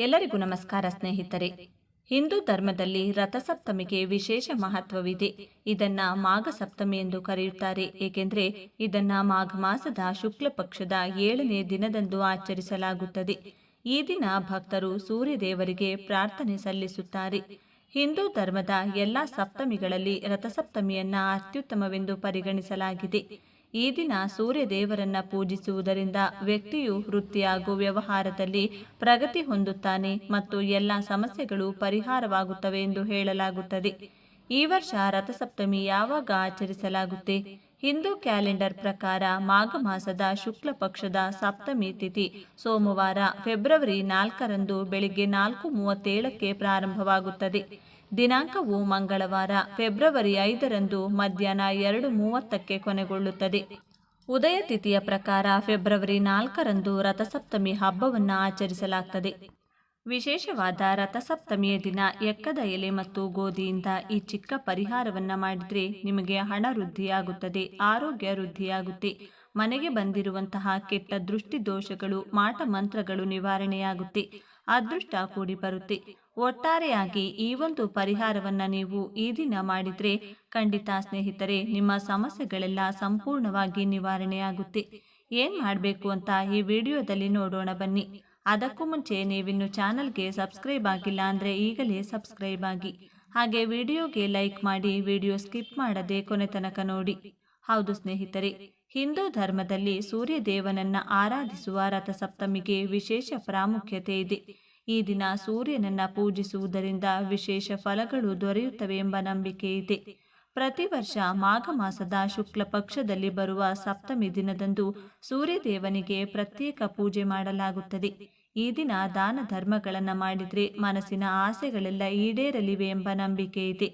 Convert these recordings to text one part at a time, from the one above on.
ಎಲ್ಲರಿಗೂ ನಮಸ್ಕಾರ ಸ್ನೇಹಿತರೆ. ಹಿಂದೂ ಧರ್ಮದಲ್ಲಿ ರಥಸಪ್ತಮಿಗೆ ವಿಶೇಷ ಮಹತ್ವವಿದೆ. ಇದನ್ನ ಮಾಘ ಸಪ್ತಮಿ ಎಂದು ಕರೆಯುತ್ತಾರೆ. ಏಕೆಂದರೆ ಇದನ್ನ ಮಾಘ ಮಾಸದ ಶುಕ್ಲ ಪಕ್ಷದ ಏಳನೇ ದಿನದಂದು ಆಚರಿಸಲಾಗುತ್ತದೆ. ಈ ದಿನ ಭಕ್ತರು ಸೂರ್ಯದೇವರಿಗೆ ಪ್ರಾರ್ಥನೆ ಸಲ್ಲಿಸುತ್ತಾರೆ. ಹಿಂದೂ ಧರ್ಮದ ಎಲ್ಲ ಸಪ್ತಮಿಗಳಲ್ಲಿ ರಥಸಪ್ತಮಿಯನ್ನ ಅತ್ಯುತ್ತಮವೆಂದು ಪರಿಗಣಿಸಲಾಗಿದೆ. ಈ ದಿನ ಸೂರ್ಯ ದೇವರನ್ನ ಪೂಜಿಸುವುದರಿಂದ ವ್ಯಕ್ತಿಯು ವೃತ್ತಿ ಹಾಗೂ ವ್ಯವಹಾರದಲ್ಲಿ ಪ್ರಗತಿ ಹೊಂದುತ್ತಾನೆ ಮತ್ತು ಎಲ್ಲ ಸಮಸ್ಯೆಗಳು ಪರಿಹಾರವಾಗುತ್ತವೆ ಎಂದು ಹೇಳಲಾಗುತ್ತದೆ. ಈ ವರ್ಷ ರಥಸಪ್ತಮಿ ಯಾವಾಗ ಆಚರಿಸಲಾಗುತ್ತೆ? ಹಿಂದೂ ಕ್ಯಾಲೆಂಡರ್ ಪ್ರಕಾರ ಮಾಘ ಮಾಸದ ಶುಕ್ಲ ಪಕ್ಷದ ಸಪ್ತಮಿ ತಿಥಿ ಸೋಮವಾರ, ಫೆಬ್ರವರಿ ನಾಲ್ಕರಂದು ಬೆಳಿಗ್ಗೆ ನಾಲ್ಕು ಮೂವತ್ತೇಳಕ್ಕೆ ಪ್ರಾರಂಭವಾಗುತ್ತದೆ. ದಿನಾಂಕವು ಮಂಗಳವಾರ, ಫೆಬ್ರವರಿ ಐದರಂದು ಮಧ್ಯಾಹ್ನ ಎರಡು ಮೂವತ್ತಕ್ಕೆ ಕೊನೆಗೊಳ್ಳುತ್ತದೆ. ಉದಯ ತಿಥಿಯ ಪ್ರಕಾರ ಫೆಬ್ರವರಿ ನಾಲ್ಕರಂದು ರಥಸಪ್ತಮಿ ಹಬ್ಬವನ್ನು ಆಚರಿಸಲಾಗುತ್ತದೆ ವಿಶೇಷವಾದ ರಥಸಪ್ತಮಿಯ ದಿನ ಎಕ್ಕದ ಎಲೆ ಮತ್ತು ಗೋಧಿಯಿಂದ ಈ ಚಿಕ್ಕ ಪರಿಹಾರವನ್ನು ಮಾಡಿದರೆ ನಿಮಗೆ ಹಣ ವೃದ್ಧಿಯಾಗುತ್ತದೆ, ಆರೋಗ್ಯ ವೃದ್ಧಿಯಾಗುತ್ತೆ. ಮನೆಗೆ ಬಂದಿರುವಂತಹ ಕೆಟ್ಟ ದೃಷ್ಟಿ ದೋಷಗಳು ಮಾಟ ಮಂತ್ರಗಳು ನಿವಾರಣೆಯಾಗುತ್ತೆ, ಅದೃಷ್ಟ ಕೂಡಿ ಬರುತ್ತೆ ಒಟ್ಟಾರೆಯಾಗಿ ಈ ಒಂದು ಪರಿಹಾರವನ್ನು ನೀವು ಈ ದಿನ ಮಾಡಿದರೆ ಖಂಡಿತ ಸ್ನೇಹಿತರೆ, ನಿಮ್ಮ ಸಮಸ್ಯೆಗಳೆಲ್ಲ ಸಂಪೂರ್ಣವಾಗಿ ನಿವಾರಣೆಯಾಗುತ್ತೆ. ಏನು ಮಾಡಬೇಕು ಅಂತ ಈ ವಿಡಿಯೋದಲ್ಲಿ ನೋಡೋಣ ಬನ್ನಿ. ಅದಕ್ಕೂ ಮುಂಚೆ ನೀವಿನ್ನು ಚಾನಲ್ಗೆ ಸಬ್ಸ್ಕ್ರೈಬ್ ಆಗಿಲ್ಲ ಅಂದರೆ ಈಗಲೇ ಸಬ್ಸ್ಕ್ರೈಬ್ ಆಗಿ. ಹಾಗೆ ವಿಡಿಯೋಗೆ ಲೈಕ್ ಮಾಡಿ ವಿಡಿಯೋ ಸ್ಕಿಪ್ ಮಾಡದೆ ಕೊನೆ ತನಕ ನೋಡಿ. ಹೌದು ಸ್ನೇಹಿತರೆ, ಹಿಂದೂ ಧರ್ಮದಲ್ಲಿ ಸೂರ್ಯ ದೇವನನ್ನ ಆರಾಧಿಸುವ ರಥಸಪ್ತಮಿಗೆ ವಿಶೇಷ ಪ್ರಾಮುಖ್ಯತೆ ಇದೆ. ಈ ದಿನ ಸೂರ್ಯನನ್ನ ಪೂಜಿಸುವುದರಿಂದ ವಿಶೇಷ ಫಲಗಳು ದೊರೆಯುತ್ತವೆ ಎಂಬ ನಂಬಿಕೆ ಇದೆ. ಪ್ರತಿ ವರ್ಷ ಮಾಘ ಮಾಸದ ಶುಕ್ಲ ಪಕ್ಷದಲ್ಲಿ ಬರುವ ಸಪ್ತಮಿ ದಿನದಂದು ಸೂರ್ಯದೇವನಿಗೆ ಪ್ರತ್ಯೇಕ ಪೂಜೆ ಮಾಡಲಾಗುತ್ತದೆ. ಈ ದಿನ ದಾನ ಧರ್ಮಗಳನ್ನು ಮಾಡಿದರೆ ಮನಸ್ಸಿನ ಆಸೆಗಳೆಲ್ಲ ಈಡೇರಲಿವೆ ಎಂಬ ನಂಬಿಕೆ ಇದೆ.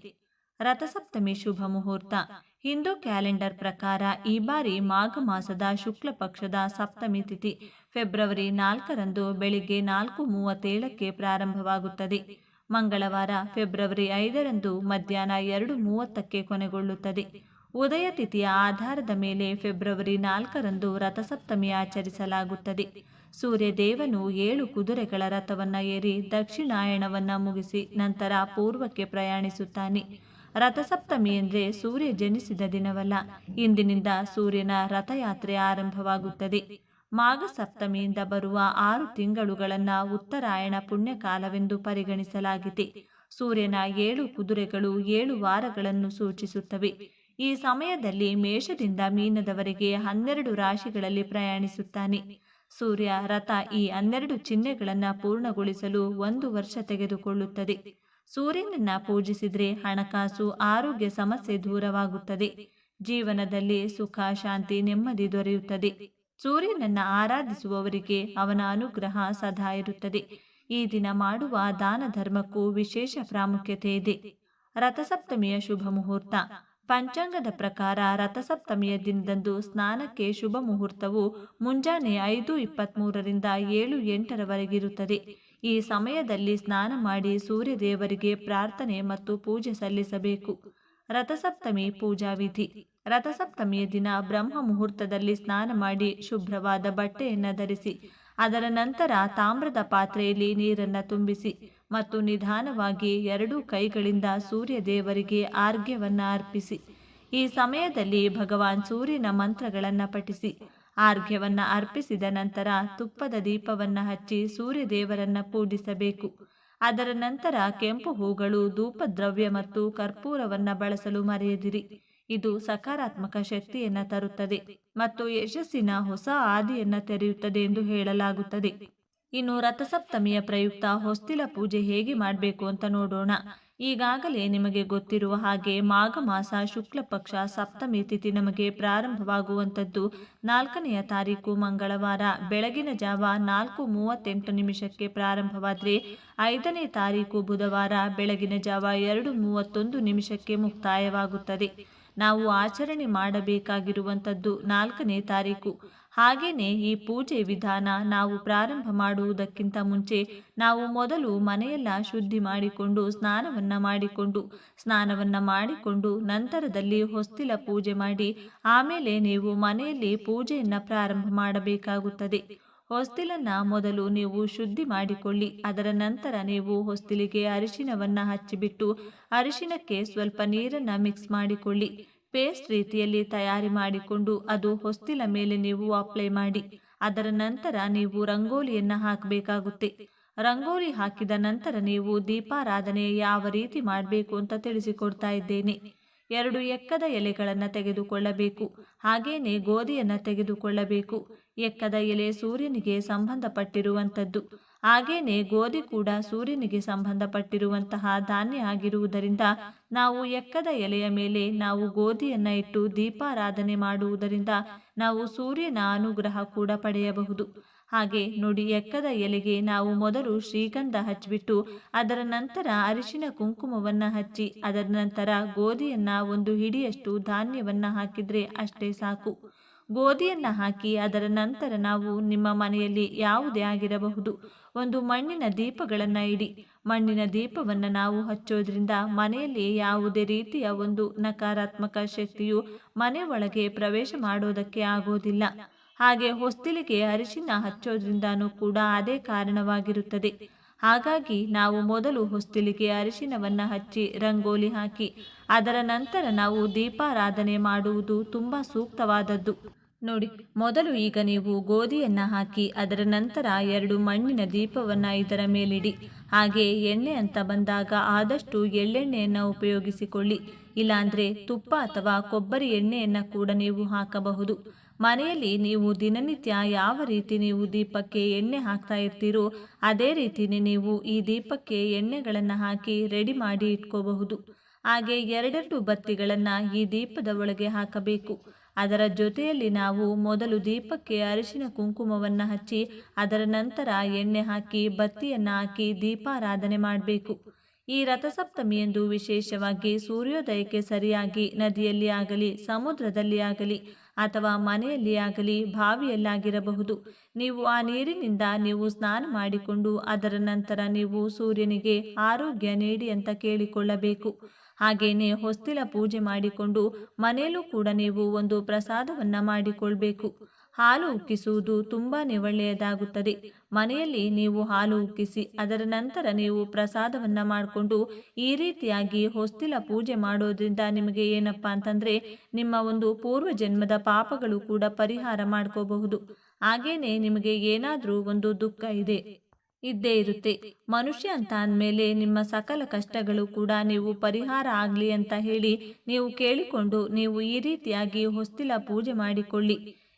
ರಥಸಪ್ತಮಿ ಶುಭ ಮುಹೂರ್ತ. ಹಿಂದೂ ಕ್ಯಾಲೆಂಡರ್ ಪ್ರಕಾರ ಈ ಬಾರಿ ಮಾಘ ಮಾಸದ ಶುಕ್ಲ ಪಕ್ಷದ ಸಪ್ತಮಿ ತಿಥಿ ಫೆಬ್ರವರಿ ನಾಲ್ಕರಂದು ಬೆಳಿಗ್ಗೆ ನಾಲ್ಕು ಮೂವತ್ತೇಳಕ್ಕೆ ಪ್ರಾರಂಭವಾಗುತ್ತದೆ. ಮಂಗಳವಾರ ಫೆಬ್ರವರಿ ಐದರಂದು ಮಧ್ಯಾಹ್ನ ಎರಡು ಮೂವತ್ತಕ್ಕೆ ಕೊನೆಗೊಳ್ಳುತ್ತದೆ. ಉದಯ ತಿಥಿಯ ಆಧಾರದ ಮೇಲೆ ಫೆಬ್ರವರಿ ನಾಲ್ಕರಂದು ರಥಸಪ್ತಮಿ ಆಚರಿಸಲಾಗುತ್ತದೆ. ಸೂರ್ಯದೇವನು ಏಳು ಕುದುರೆಗಳ ರಥವನ್ನು ಏರಿ ದಕ್ಷಿಣಾಯಣವನ್ನು ಮುಗಿಸಿ ನಂತರ ಪೂರ್ವಕ್ಕೆ ಪ್ರಯಾಣಿಸುತ್ತಾನೆ. ರಥಸಪ್ತಮಿ ಎಂದರೆ ಸೂರ್ಯ ಜನಿಸಿದ ದಿನವಲ್ಲ. ಇಂದಿನಿಂದ ಸೂರ್ಯನ ರಥಯಾತ್ರೆ ಆರಂಭವಾಗುತ್ತದೆ. ಮಾಘ ಸಪ್ತಮಿಯಿಂದ ಬರುವ ಆರು ತಿಂಗಳುಗಳನ್ನು ಉತ್ತರಾಯಣ ಪುಣ್ಯಕಾಲವೆಂದು ಪರಿಗಣಿಸಲಾಗಿದೆ. ಸೂರ್ಯನ ಏಳು ಕುದುರೆಗಳು ಏಳು ವಾರಗಳನ್ನು ಸೂಚಿಸುತ್ತವೆ. ಈ ಸಮಯದಲ್ಲಿ ಮೇಷದಿಂದ ಮೀನದವರೆಗೆ ಹನ್ನೆರಡು ರಾಶಿಗಳಲ್ಲಿ ಪ್ರಯಾಣಿಸುತ್ತಾನೆ. ಸೂರ್ಯ ರಥ ಈ ಹನ್ನೆರಡು ಚಿಹ್ನೆಗಳನ್ನು ಪೂರ್ಣಗೊಳಿಸಲು ಒಂದು ವರ್ಷ ತೆಗೆದುಕೊಳ್ಳುತ್ತದೆ. ಸೂರ್ಯನನ್ನ ಪೂಜಿಸಿದರೆ ಹಣಕಾಸು, ಆರೋಗ್ಯ ಸಮಸ್ಯೆ ದೂರವಾಗುತ್ತದೆ. ಜೀವನದಲ್ಲಿ ಸುಖ, ಶಾಂತಿ ನೆಮ್ಮದಿ ದೊರೆಯುತ್ತದೆ. ಸೂರ್ಯನನ್ನ ಆರಾಧಿಸುವವರಿಗೆ ಅವನ ಅನುಗ್ರಹ ಸದಾ ಇರುತ್ತದೆ. ಈ ದಿನ ಮಾಡುವ ದಾನ ಧರ್ಮಕ್ಕೂ ವಿಶೇಷ ಪ್ರಾಮುಖ್ಯತೆ ಇದೆ. ರಥಸಪ್ತಮಿಯ ಶುಭ ಮುಹೂರ್ತ. ಪಂಚಾಂಗದ ಪ್ರಕಾರ ರಥಸಪ್ತಮಿಯ ದಿನದಂದು ಸ್ನಾನಕ್ಕೆ ಶುಭ ಮುಹೂರ್ತವು ಮುಂಜಾನೆ ಐದು ಇಪ್ಪತ್ತ್ಮೂರರಿಂದ ಏಳು ಎಂಟರವರೆಗಿರುತ್ತದೆ. ಈ ಸಮಯದಲ್ಲಿ ಸ್ನಾನ ಮಾಡಿ ಸೂರ್ಯ ದೇವರಿಗೆ ಪ್ರಾರ್ಥನೆ ಮತ್ತು ಪೂಜೆ ಸಲ್ಲಿಸಬೇಕು. ರಥಸಪ್ತಮಿ ಪೂಜಾ ವಿಧಿ ರಥಸಪ್ತಮಿಯ ದಿನ ಬ್ರಹ್ಮ ಮುಹೂರ್ತದಲ್ಲಿ ಸ್ನಾನ ಮಾಡಿ ಶುಭ್ರವಾದ ಬಟ್ಟೆಯನ್ನು ಧರಿಸಿ, ಅದರ ನಂತರ ತಾಮ್ರದ ಪಾತ್ರೆಯಲ್ಲಿ ನೀರನ್ನು ತುಂಬಿಸಿ ಮತ್ತು ನಿಧಾನವಾಗಿ ಎರಡೂ ಕೈಗಳಿಂದ ಸೂರ್ಯ ದೇವರಿಗೆ ಆರ್ಘ್ಯವನ್ನು ಅರ್ಪಿಸಿ. ಈ ಸಮಯದಲ್ಲಿ ಭಗವಾನ್ ಸೂರ್ಯನ ಮಂತ್ರಗಳನ್ನು ಪಠಿಸಿ, ಆರ್ಘ್ಯವನ್ನು ಅರ್ಪಿಸಿದ ನಂತರ ತುಪ್ಪದ ದೀಪವನ್ನು ಹಚ್ಚಿ ಸೂರ್ಯ ದೇವರನ್ನು ಪೂಜಿಸಬೇಕು. ಅದರ ನಂತರ ಕೆಂಪು ಹೂಗಳು ಧೂಪದ್ರವ್ಯ ಮತ್ತು ಕರ್ಪೂರವನ್ನು ಬಳಸಲು ಮರೆಯದಿರಿ. ಇದು ಸಕಾರಾತ್ಮಕ ಶಕ್ತಿಯನ್ನ ತರುತ್ತದೆ ಮತ್ತು ಯಶಸ್ಸಿನ ಹೊಸ ಆದಿಯನ್ನು ತೆರೆಯುತ್ತದೆ ಎಂದು ಹೇಳಲಾಗುತ್ತದೆ. ಇನ್ನು ರಥಸಪ್ತಮಿಯ ಪ್ರಯುಕ್ತ ಹೊಸ್ತಿಲ ಪೂಜೆ ಹೇಗೆ ಮಾಡಬೇಕು ಅಂತ ನೋಡೋಣ. ಈಗಾಗಲೇ ನಿಮಗೆ ಗೊತ್ತಿರುವ ಹಾಗೆ ಮಾಘ ಮಾಸ ಶುಕ್ಲ ಪಕ್ಷ ಸಪ್ತಮಿ ತಿಥಿ ನಮಗೆ ಪ್ರಾರಂಭವಾಗುವಂಥದ್ದು ನಾಲ್ಕನೆಯ ತಾರೀಕು ಮಂಗಳವಾರ. ಬೆಳಗಿನ ಜಾವ ನಾಲ್ಕು ಮೂವತ್ತೆಂಟು ನಿಮಿಷಕ್ಕೆ ಪ್ರಾರಂಭವಾದರೆ ಐದನೇ ತಾರೀಕು ಬುಧವಾರ. ಬೆಳಗಿನ ಜಾವ ಎರಡು ಮೂವತ್ತೊಂದು ನಿಮಿಷಕ್ಕೆ ಮುಕ್ತಾಯವಾಗುತ್ತದೆ. ನಾವು ಆಚರಣೆ ಮಾಡಬೇಕಾಗಿರುವಂಥದ್ದು ನಾಲ್ಕನೇ ತಾರೀಕು. ಹಾಗೆಯೇ ಈ ಪೂಜೆ ವಿಧಾನ ನಾವು ಪ್ರಾರಂಭ ಮಾಡುವುದಕ್ಕಿಂತ ಮುಂಚೆ ನಾವು ಮೊದಲು ಮನೆಯೆಲ್ಲ ಶುದ್ಧಿ ಮಾಡಿಕೊಂಡು ಸ್ನಾನವನ್ನು ಮಾಡಿಕೊಂಡು ಸ್ನಾನವನ್ನು ಮಾಡಿಕೊಂಡು ನಂತರದಲ್ಲಿ ಹೊಸ್ತಿಲ ಪೂಜೆ ಮಾಡಿ, ಆಮೇಲೆ ನೀವು ಮನೆಯಲ್ಲಿ ಪೂಜೆಯನ್ನು ಪ್ರಾರಂಭ ಮಾಡಬೇಕಾಗುತ್ತದೆ. ಹೊಸ್ತಿಲನ್ನ ಮೊದಲು ನೀವು ಶುದ್ಧಿ ಮಾಡಿಕೊಳ್ಳಿ, ಅದರ ನಂತರ ನೀವು ಹೊಸ್ತಿಲಿಗೆ ಅರಿಶಿನವನ್ನು ಹಚ್ಚಿಬಿಟ್ಟು ಅರಿಶಿನಕ್ಕೆ ಸ್ವಲ್ಪ ನೀರನ್ನು ಮಿಕ್ಸ್ ಮಾಡಿಕೊಳ್ಳಿ. ಪೇಸ್ಟ್ ರೀತಿಯಲ್ಲಿ ತಯಾರಿ ಮಾಡಿಕೊಂಡು ಅದು ಹೊಸ್ತಿಲ ಮೇಲೆ ನೀವು ಅಪ್ಲೈ ಮಾಡಿ, ಅದರ ನಂತರ ನೀವು ರಂಗೋಲಿಯನ್ನು ಹಾಕಬೇಕಾಗುತ್ತೆ. ರಂಗೋಲಿ ಹಾಕಿದ ನಂತರ ನೀವು ದೀಪಾರಾಧನೆ ಯಾವ ರೀತಿ ಮಾಡಬೇಕು ಅಂತ ತಿಳಿಸಿಕೊಡ್ತಾ ಇದ್ದೇನೆ. ಎರಡು ಎಕ್ಕದ ಎಲೆಗಳನ್ನು ತೆಗೆದುಕೊಳ್ಳಬೇಕು, ಹಾಗೇನೆ ಗೋಧಿಯನ್ನು ತೆಗೆದುಕೊಳ್ಳಬೇಕು. ಎಕ್ಕದ ಎಲೆ ಸೂರ್ಯನಿಗೆ ಸಂಬಂಧಪಟ್ಟಿರುವಂಥದ್ದು. ಹಾಗೇನೆ ಗೋಧಿ ಕೂಡ ಸೂರ್ಯನಿಗೆ ಸಂಬಂಧಪಟ್ಟಿರುವಂತಹ ಧಾನ್ಯ ಆಗಿರುವುದರಿಂದ ನಾವು ಎಕ್ಕದ ಎಲೆಯ ಮೇಲೆ ನಾವು ಗೋಧಿಯನ್ನು ಇಟ್ಟು ದೀಪಾರಾಧನೆ ಮಾಡುವುದರಿಂದ ನಾವು ಸೂರ್ಯನ ಅನುಗ್ರಹ ಕೂಡ ಪಡೆಯಬಹುದು. ಹಾಗೆ ನೋಡಿ ಎಕ್ಕದ ಎಲೆಗೆ ನಾವು ಮೊದಲು ಶ್ರೀಗಂಧ ಹಚ್ಚಿಬಿಟ್ಟು ಅದರ ನಂತರ ಅರಿಶಿನ ಕುಂಕುಮವನ್ನು ಹಚ್ಚಿ ಅದರ ನಂತರ ಗೋಧಿಯನ್ನು ಒಂದು ಹಿಡಿಯಷ್ಟು ಧಾನ್ಯವನ್ನು ಹಾಕಿದರೆ ಅಷ್ಟೇ ಸಾಕು. ಗೋಧಿಯನ್ನ ಹಾಕಿ ಅದರ ನಂತರ ನಾವು ನಿಮ್ಮ ಮನೆಯಲ್ಲಿ ಯಾವುದೇ ಆಗಿರಬಹುದು. ಒಂದು ಮಣ್ಣಿನ ದೀಪಗಳನ್ನು ಇಡಿ. ಮಣ್ಣಿನ ದೀಪವನ್ನು ನಾವು ಹಚ್ಚೋದ್ರಿಂದ ಮನೆಯಲ್ಲಿ ಯಾವುದೇ ರೀತಿಯ ಒಂದು ನಕಾರಾತ್ಮಕ ಶಕ್ತಿಯು ಮನೆ ಪ್ರವೇಶ ಮಾಡೋದಕ್ಕೆ ಆಗೋದಿಲ್ಲ. ಹಾಗೆ ಹೊಸ್ತಿಲಿಗೆ ಅರಿಶಿನ ಹಚ್ಚೋದ್ರಿಂದನೂ ಕೂಡ ಅದೇ ಕಾರಣವಾಗಿರುತ್ತದೆ. ಹಾಗಾಗಿ ನಾವು ಮೊದಲು ಹೊಸ್ತಿಲಿಗೆ ಅರಿಶಿನವನ್ನು ಹಚ್ಚಿ ರಂಗೋಲಿ ಹಾಕಿ, ಅದರ ನಂತರ ನಾವು ದೀಪಾರಾಧನೆ ಮಾಡುವುದು ತುಂಬ ಸೂಕ್ತವಾದದ್ದು. ನೋಡಿ, ಮೊದಲು ಈಗ ನೀವು ಗೋಧಿಯನ್ನು ಹಾಕಿ, ಅದರ ನಂತರ ಎರಡು ಮಣ್ಣಿನ ದೀಪವನ್ನು ಇದರ ಮೇಲಿಡಿ. ಹಾಗೆ ಎಣ್ಣೆ ಅಂತ ಬಂದಾಗ ಆದಷ್ಟು ಎಳ್ಳೆಣ್ಣೆಯನ್ನು ಉಪಯೋಗಿಸಿಕೊಳ್ಳಿ. ಇಲ್ಲಾಂದರೆ ತುಪ್ಪ ಅಥವಾ ಕೊಬ್ಬರಿ ಎಣ್ಣೆಯನ್ನು ಕೂಡ ನೀವು ಹಾಕಬಹುದು. ಮನೆಯಲ್ಲಿ ನೀವು ದಿನನಿತ್ಯ ಯಾವ ರೀತಿ ನೀವು ದೀಪಕ್ಕೆ ಎಣ್ಣೆ ಹಾಕ್ತಾ ಇರ್ತೀರೋ, ಅದೇ ರೀತಿಯೇ ನೀವು ಈ ದೀಪಕ್ಕೆ ಎಣ್ಣೆಗಳನ್ನು ಹಾಕಿ ರೆಡಿ ಮಾಡಿ ಇಟ್ಕೋಬಹುದು. ಹಾಗೆ ಎರಡೆರಡು ಬತ್ತಿಗಳನ್ನು ಈ ದೀಪದ ಒಳಗೆ ಹಾಕಬೇಕು. ಅದರ ಜೊತೆಯಲ್ಲಿ ನಾವು ಮೊದಲು ದೀಪಕ್ಕೆ ಅರಿಶಿನ ಕುಂಕುಮವನ್ನು ಹಚ್ಚಿ, ಅದರ ನಂತರ ಎಣ್ಣೆ ಹಾಕಿ ಬತ್ತಿಯನ್ನು ಹಾಕಿ ದೀಪಾರಾಧನೆ ಮಾಡಬೇಕು. ಈ ರಥಸಪ್ತಮಿಯಂದು ವಿಶೇಷವಾಗಿ ಸೂರ್ಯೋದಯಕ್ಕೆ ಸರಿಯಾಗಿ ನದಿಯಲ್ಲಿ ಆಗಲಿ, ಸಮುದ್ರದಲ್ಲಿ ಆಗಲಿ ಅಥವಾ ಮನೆಯಲ್ಲಿ ಆಗಲಿ ಬಾವಿಯಲ್ಲಾಗಿರಬಹುದು. ನೀವು ಆ ನೀರಿನಿಂದ ನೀವು ಸ್ನಾನ ಮಾಡಿಕೊಂಡು ಅದರ ನಂತರ ನೀವು ಸೂರ್ಯನಿಗೆ ಆರೋಗ್ಯ ನೀಡಿ ಅಂತ ಕೇಳಿಕೊಳ್ಳಬೇಕು. ಹಾಗೆಯೇ ಹೊಸ್ತಿಲ ಪೂಜೆ ಮಾಡಿಕೊಂಡು ಮನೆಯಲ್ಲೂ ಕೂಡ ನೀವು ಒಂದು ಪ್ರಸಾದವನ್ನು ಮಾಡಿಕೊಳ್ಬೇಕು. ಹಾಲು ಉಕ್ಕಿಸುವುದು ತುಂಬಾ ಒಳ್ಳೆಯದಾಗುತ್ತದೆ. ಮನೆಯಲ್ಲಿ ನೀವು ಹಾಲು ಉಕ್ಕಿಸಿ, ಅದರ ನಂತರ ನೀವು ಪ್ರಸಾದವನ್ನ ಮಾಡಿಕೊಂಡು, ಈ ರೀತಿಯಾಗಿ ಹೊಸ್ತಿಲ ಪೂಜೆ ಮಾಡೋದ್ರಿಂದ ನಿಮಗೆ ಏನಪ್ಪಾ ಅಂತಂದ್ರೆ, ನಿಮ್ಮ ಒಂದು ಪೂರ್ವ ಜನ್ಮದ ಪಾಪಗಳು ಕೂಡ ಪರಿಹಾರ ಮಾಡ್ಕೋಬಹುದು. ಹಾಗೇನೆ ನಿಮಗೆ ಏನಾದರೂ ಒಂದು ದುಃಖ ಇದೆ, ಇದ್ದೇ ಇರುತ್ತೆ. ಮನುಷ್ಯ ಅಂತ ಅಂದಮೇಲೆ ನಿಮ್ಮ ಸಕಲ ಕಷ್ಟಗಳು ಕೂಡ ನೀವು ಪರಿಹಾರ ಆಗಲಿ ಅಂತ ಹೇಳಿ ನೀವು ಕೇಳಿಕೊಂಡು ನೀವು ಈ ರೀತಿಯಾಗಿ ಹೊಸ್ತಿಲ ಪೂಜೆ ಮಾಡಿಕೊಳ್ಳಿ.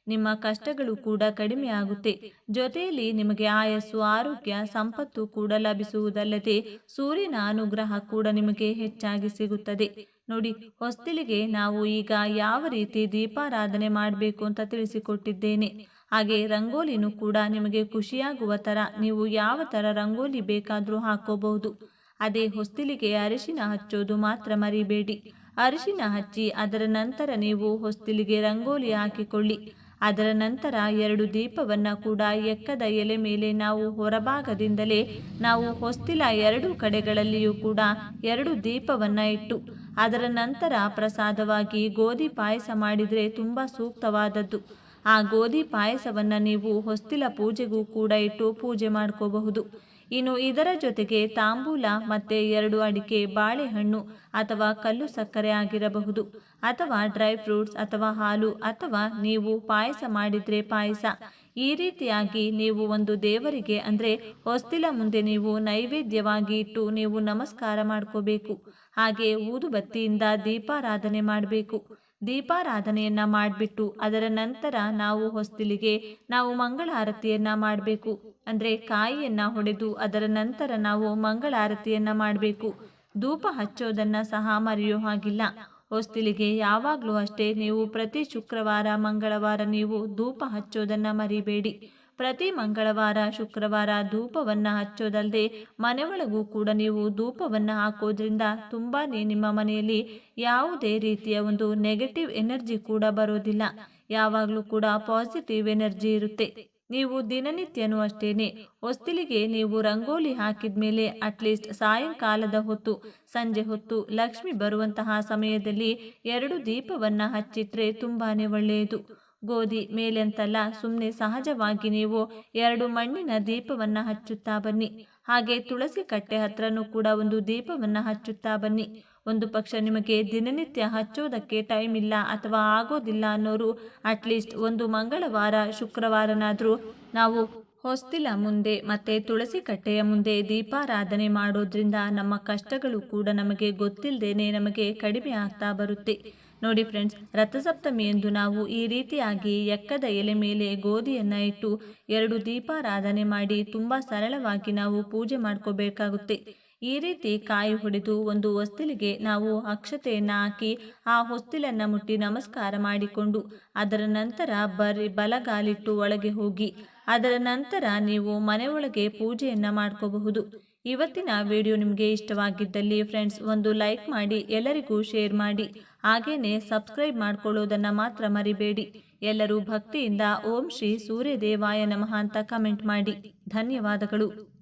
ನಿಮ್ಮ ಕಷ್ಟಗಳು ಕೂಡ ಕಡಿಮೆ ಆಗುತ್ತೆ. ಜೊತೆಯಲ್ಲಿ ನಿಮಗೆ ಆಯಸ್ಸು, ಆರೋಗ್ಯ, ಸಂಪತ್ತು ಕೂಡ ಲಭಿಸುವುದಲ್ಲದೆ ಸೂರ್ಯನ ಅನುಗ್ರಹ ಕೂಡ ನಿಮಗೆ ಹೆಚ್ಚಾಗಿ ಸಿಗುತ್ತದೆ. ನೋಡಿ, ಹೊಸ್ತಿಲಿಗೆ ನಾವು ಈಗ ಯಾವ ರೀತಿ ದೀಪಾರಾಧನೆ ಮಾಡಬೇಕು ಅಂತ ತಿಳಿಸಿಕೊಟ್ಟಿದ್ದೇನೆ. ಹಾಗೆ ರಂಗೋಲಿನೂ ಕೂಡ ನಿಮಗೆ ಖುಷಿಯಾಗುವ ಥರ ನೀವು ಯಾವ ಥರ ರಂಗೋಲಿ ಬೇಕಾದರೂ ಹಾಕೋಬಹುದು. ಅದೇ ಹೊಸ್ತಿಲಿಗೆ ಅರಿಶಿನ ಹಚ್ಚೋದು ಮಾತ್ರ ಮರಿಬೇಡಿ. ಅರಿಶಿನ ಹಚ್ಚಿ ಅದರ ನಂತರ ನೀವು ಹೊಸ್ತಿಲಿಗೆ ರಂಗೋಲಿ ಹಾಕಿಕೊಳ್ಳಿ. ಅದರ ನಂತರ ಎರಡು ದೀಪವನ್ನು ಕೂಡ ಎಕ್ಕದ ಎಲೆ ಮೇಲೆ ನಾವು ಹೊರಭಾಗದಿಂದಲೇ ನಾವು ಹೊಸ್ತಿಲ ಎರಡು ಕಡೆಗಳಲ್ಲಿಯೂ ಕೂಡ ಎರಡು ದೀಪವನ್ನು ಇಟ್ಟು, ಅದರ ನಂತರ ಪ್ರಸಾದವಾಗಿ ಗೋಧಿ ಪಾಯಸ ಮಾಡಿದರೆ ತುಂಬ ಸೂಕ್ತವಾದದ್ದು. ಆ ಗೋಧಿ ಪಾಯಸವನ್ನು ನೀವು ಹೊಸ್ತಿಲ ಪೂಜೆಗೂ ಕೂಡ ಇಟ್ಟು ಪೂಜೆ ಮಾಡ್ಕೋಬಹುದು. ಇನ್ನು ಇದರ ಜೊತೆಗೆ ತಾಂಬೂಲ ಮತ್ತೆ ಎರಡು ಅಡಿಕೆ ಬಾಳೆಹಣ್ಣು ಅಥವಾ ಕಲ್ಲು ಸಕ್ಕರೆ ಆಗಿರಬಹುದು. ಅಥವಾ ಡ್ರೈ ಫ್ರೂಟ್ಸ್ ಅಥವಾ ಹಾಲು ಅಥವಾ ನೀವು ಪಾಯಸ ಮಾಡಿದ್ರೆ ಪಾಯಸ. ಈ ರೀತಿಯಾಗಿ ನೀವು ಒಂದು ದೇವರಿಗೆ ಅಂದರೆ ಹೊಸ್ತಿಲ ಮುಂದೆ ನೀವು ನೈವೇದ್ಯವಾಗಿ ಇಟ್ಟು ನೀವು ನಮಸ್ಕಾರ ಮಾಡ್ಕೋಬೇಕು. ಹಾಗೆ ಊದುಬತ್ತಿಯಿಂದ ದೀಪಾರಾಧನೆ ಮಾಡಬೇಕು. ದೀಪಾರಾಧನೆಯನ್ನ ಮಾಡಿಬಿಟ್ಟು ಅದರ ನಂತರ ನಾವು ಹೊಸ್ತಿಲಿಗೆ ನಾವು ಮಂಗಳಾರತಿಯನ್ನ ಮಾಡಬೇಕು. ಅಂದರೆ ಕಾಯಿಯನ್ನ ಹೊಡೆದು ಅದರ ನಂತರ ನಾವು ಮಂಗಳಾರತಿಯನ್ನ ಮಾಡಬೇಕು. ಧೂಪ ಹಚ್ಚೋದನ್ನ ಸಹ ಮರೆಯೋ ಹಾಗಿಲ್ಲ. ಹೊಸ್ತಿಲಿಗೆ ಯಾವಾಗಲೂ ಅಷ್ಟೇ ನೀವು ಪ್ರತಿ ಶುಕ್ರವಾರ, ಮಂಗಳವಾರ ನೀವು ಧೂಪ ಹಚ್ಚೋದನ್ನ ಮರಿಬೇಡಿ. ಪ್ರತಿ ಮಂಗಳವಾರ, ಶುಕ್ರವಾರ ಧೂಪವನ್ನು ಹಚ್ಚೋದಲ್ಲದೆ ಮನೆ ಒಳಗೂ ಕೂಡ ನೀವು ಧೂಪವನ್ನು ಹಾಕೋದ್ರಿಂದ ತುಂಬಾ ನಿಮ್ಮ ಮನೆಯಲ್ಲಿ ಯಾವುದೇ ರೀತಿಯ ಒಂದು ನೆಗೆಟಿವ್ ಎನರ್ಜಿ ಕೂಡ ಬರೋದಿಲ್ಲ. ಯಾವಾಗಲೂ ಕೂಡ ಪಾಸಿಟಿವ್ ಎನರ್ಜಿ ಇರುತ್ತೆ. ನೀವು ದಿನನಿತ್ಯನೂ ಅಷ್ಟೇನೆ ಹೊಸ್ತಿಲಿಗೆ ನೀವು ರಂಗೋಲಿ ಹಾಕಿದ ಮೇಲೆ ಅಟ್ಲೀಸ್ಟ್ ಸಾಯಂಕಾಲದ ಹೊತ್ತು, ಸಂಜೆ ಹೊತ್ತು ಲಕ್ಷ್ಮಿ ಬರುವಂತಹ ಸಮಯದಲ್ಲಿ ಎರಡು ದೀಪವನ್ನು ಹಚ್ಚಿಟ್ರೆ ತುಂಬಾನೇ ಒಳ್ಳೆಯದು. ಗೋಧಿ ಮೇಲೆಂತಲ್ಲ ಸುಮ್ಮನೆ ಸಹಜವಾಗಿ ನೀವು ಎರಡು ಮಣ್ಣಿನ ದೀಪವನ್ನು ಹಚ್ಚುತ್ತಾ ಬನ್ನಿ. ಹಾಗೆ ತುಳಸಿ ಕಟ್ಟೆ ಹತ್ರನೂ ಕೂಡ ಒಂದು ದೀಪವನ್ನು ಹಚ್ಚುತ್ತಾ ಬನ್ನಿ. ಒಂದು ಪಕ್ಷ ನಿಮಗೆ ದಿನನಿತ್ಯ ಹಚ್ಚೋದಕ್ಕೆ ಟೈಮ್ ಇಲ್ಲ ಅಥವಾ ಆಗೋದಿಲ್ಲ ಅನ್ನೋರು ಅಟ್ಲೀಸ್ಟ್ ಒಂದು ಮಂಗಳವಾರ, ಶುಕ್ರವಾರನಾದರೂ ನಾವು ಹೊಸ್ತಿಲ ಮುಂದೆ ಮತ್ತೆ ತುಳಸಿ ಕಟ್ಟೆಯ ಮುಂದೆ ದೀಪಾರಾಧನೆ ಮಾಡೋದ್ರಿಂದ ನಮ್ಮ ಕಷ್ಟಗಳು ಕೂಡ ನಮಗೆ ಗೊತ್ತಿಲ್ಲದೇನೆ ನಮಗೆ ಕಡಿಮೆ ಆಗ್ತಾ ಬರುತ್ತೆ. ನೋಡಿ ಫ್ರೆಂಡ್ಸ್ ರಥಸಪ್ತಮಿಯಂದು ನಾವು ಈ ರೀತಿಯಾಗಿ ಎಕ್ಕದ ಎಲೆ ಮೇಲೆ ಗೋಧಿಯನ್ನ ಇಟ್ಟು ಎರಡು ದೀಪಾರಾಧನೆ ಮಾಡಿ ತುಂಬಾ ಸರಳವಾಗಿ ನಾವು ಪೂಜೆ ಮಾಡ್ಕೋಬೇಕಾಗುತ್ತೆ. ಈ ರೀತಿ ಕಾಯಿ ಹೊಡೆದು ಒಂದು ಹೊಸ್ತಿಲಿಗೆ ನಾವು ಅಕ್ಷತೆಯನ್ನು ಹಾಕಿ ಆ ಹೊಸ್ತಿಲನ್ನು ಮುಟ್ಟಿ ನಮಸ್ಕಾರ ಮಾಡಿಕೊಂಡು ಅದರ ನಂತರ ಬರಿ ಬಲಗಾಲಿಟ್ಟು ಒಳಗೆ ಹೋಗಿ ಅದರ ನಂತರ ನೀವು ಮನೆ ಒಳಗೆ ಪೂಜೆಯನ್ನು ಮಾಡ್ಕೋಬಹುದು. ಇವತ್ತಿನ ವಿಡಿಯೋ ನಿಮಗೆ ಇಷ್ಟವಾಗಿದ್ದಲ್ಲಿ ಫ್ರೆಂಡ್ಸ್ ಒಂದು ಲೈಕ್ ಮಾಡಿ, ಎಲ್ಲರಿಗೂ ಶೇರ್ ಮಾಡಿ. ಹಾಗೇನೆ ಸಬ್ಸ್ಕ್ರೈಬ್ ಮಾಡ್ಕೊಳ್ಳೋದನ್ನು ಮಾತ್ರ ಮರಿಬೇಡಿ. ಎಲ್ಲರೂ ಭಕ್ತಿಯಿಂದ ಓಂ ಶ್ರೀ ಸೂರ್ಯದೇವಾಯ ನಮಃ ಅಂತ ಕಮೆಂಟ್ ಮಾಡಿ. ಧನ್ಯವಾದಗಳು.